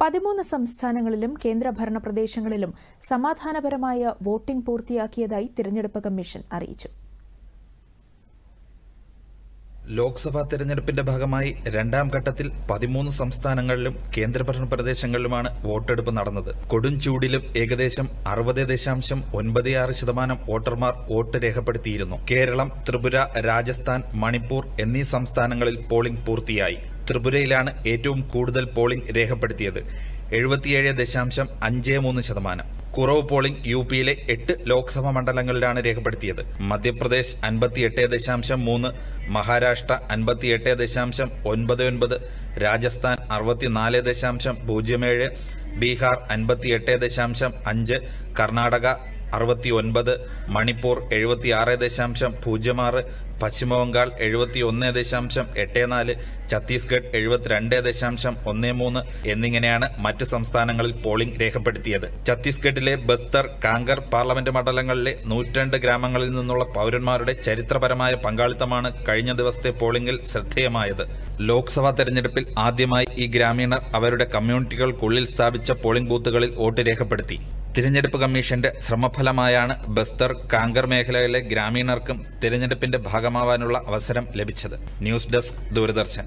പതിമൂന്ന് സംസ്ഥാനങ്ങളിലും കേന്ദ്രഭരണ പ്രദേശങ്ങളിലും സമാധാനപരമായ വോട്ടിംഗ് പൂർത്തിയാക്കിയതായി തിരഞ്ഞെടുപ്പ് കമ്മീഷൻ അറിയിച്ചു. ലോക്സഭാ തെരഞ്ഞെടുപ്പിന്റെ ഭാഗമായി രണ്ടാം ഘട്ടത്തിൽ പതിമൂന്ന് സംസ്ഥാനങ്ങളിലും കേന്ദ്രഭരണ പ്രദേശങ്ങളിലുമാണ് വോട്ടെടുപ്പ് നടന്നത്. കൊടും ചൂടിലും ഏകദേശം അറുപത് ദശാംശം ഒൻപത് ആറ് ശതമാനം വോട്ടർമാർ വോട്ട് രേഖപ്പെടുത്തിയിരുന്നു. കേരളം ത്രിപുര രാജസ്ഥാൻ മണിപ്പൂർ എന്നീ സംസ്ഥാനങ്ങളിൽ പോളിംഗ് പൂർത്തിയായി. ത്രിപുരയിലാണ് ഏറ്റവും കൂടുതൽ പോളിംഗ് രേഖപ്പെടുത്തിയത്. എഴുപത്തിയേഴ് ദശാംശം അഞ്ച് മൂന്ന് ശതമാനം. കുറവ് പോളിംഗ് യു പിയിലെ എട്ട് ലോക്സഭാ മണ്ഡലങ്ങളിലാണ് രേഖപ്പെടുത്തിയത്. മധ്യപ്രദേശ് അൻപത്തിയെട്ട് ദശാംശം മൂന്ന് മഹാരാഷ്ട്ര അൻപത്തിയെട്ട് ദശാംശം ഒൻപത് ഒൻപത് രാജസ്ഥാൻ അറുപത്തിനാല് ദശാംശം പൂജ്യം ഏഴ് ബീഹാർ അൻപത്തിയെട്ട് ദശാംശം അഞ്ച് കർണാടക അറുപത്തി ഒൻപത് മണിപ്പൂർ എഴുപത്തിയാറ് ദശാംശം പൂജ്യം ആറ് പശ്ചിമബംഗാൾ എഴുപത്തി ഒന്ന് ദശാംശം എട്ട് നാല് ഛത്തീസ്ഗഡ് എഴുപത്തിരണ്ട് ദശാംശം ഒന്ന് മൂന്ന് എന്നിങ്ങനെയാണ് മറ്റ് സംസ്ഥാനങ്ങളിൽ പോളിംഗ് രേഖപ്പെടുത്തിയത്. ഛത്തീസ്ഗഡിലെ ബസ്തർ കാങ്കർ പാർലമെന്റ് മണ്ഡലങ്ങളിലെ നൂറ്റിരണ്ട് ഗ്രാമങ്ങളിൽ നിന്നുള്ള പൌരന്മാരുടെ ചരിത്രപരമായ പങ്കാളിത്തമാണ് കഴിഞ്ഞ ദിവസത്തെ പോളിംഗിൽ ശ്രദ്ധേയമായത്. ലോക്സഭാ തെരഞ്ഞെടുപ്പിൽ ആദ്യമായി ഈ ഗ്രാമീണർ അവരുടെ കമ്മ്യൂണിറ്റികൾക്കുള്ളിൽ സ്ഥാപിച്ച പോളിംഗ് ബൂത്തുകളിൽ വോട്ട് രേഖപ്പെടുത്തി. തിരഞ്ഞെടുപ്പ് കമ്മീഷന്റെ ശ്രമഫലമായാണ് ബസ്തർ കാങ്കർ മേഖലയിലെ ഗ്രാമീണർക്കും തിരഞ്ഞെടുപ്പിന്റെ ഭാഗമാവാനുള്ള അവസരം ലഭിച്ചത്. News desk Doordarshan.